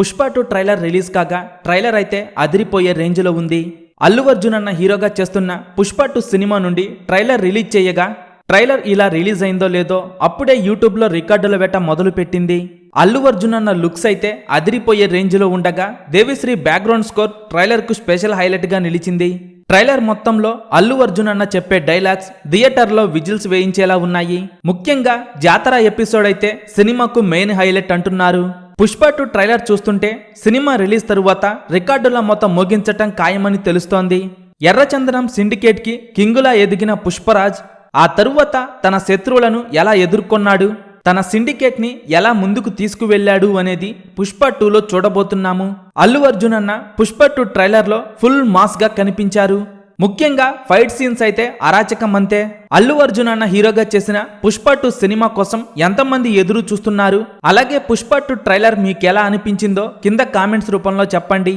Pushpa two trailer release కాగా trailer అయితే అదిరిపోయే రేంజ్లో ఉంది. అల్లు అర్జున్ అన్న హీరోగా చేస్తున్న పుష్ప టూ సినిమా నుండి ట్రైలర్ రిలీజ్ చేయగా ట్రైలర్ ఇలా రిలీజ్ అయిందో లేదో అప్పుడే యూట్యూబ్లో రికార్డుల వేట మొదలు పెట్టింది అల్లు అర్జున్ అన్న లుక్స్ అయితే అదిరిపోయే రేంజ్లో ఉండగా దేవిశ్రీ బ్యాక్గ్రౌండ్ స్కోర్ ట్రైలర్కు స్పెషల్ హైలైట్గా నిలిచింది. ట్రైలర్ మొత్తంలో అల్లు అర్జున్ అన్న చెప్పే డైలాగ్స్ థియేటర్లో విజిల్స్ వేయించేలా ఉన్నాయి. ముఖ్యంగా జాతర ఎపిసోడ్ అయితే సినిమాకు మెయిన్ హైలైట్ అంటున్నారు. పుష్ప టూ ట్రైలర్ చూస్తుంటే సినిమా రిలీజ్ తరువాత రికార్డుల మొత్తం మోగించటం ఖాయమని తెలుస్తోంది. ఎర్రచందనం సిండికేట్కి కింగులా ఎదిగిన పుష్పరాజ్ ఆ తరువాత తన శత్రువులను ఎలా ఎదుర్కొన్నాడు తన సిండికేట్ని ఎలా ముందుకు తీసుకువెళ్ళాడు అనేది పుష్ప టూలో చూడబోతున్నాము. అల్లు అర్జున్ అన్న పుష్ప టూ ట్రైలర్లో ఫుల్ మాస్గా కనిపించారు. ముఖ్యంగా ఫైట్ సీన్స్ అయితే అరాచకం అంతే అల్లు అర్జున్ అన్న హీరోగా చేసిన పుష్ప టూ సినిమా కోసం ఎంతమంది ఎదురు చూస్తున్నారు? అలాగే పుష్ప టూ ట్రైలర్ మీకెలా అనిపించిందో కింద కామెంట్స్ రూపంలో చెప్పండి.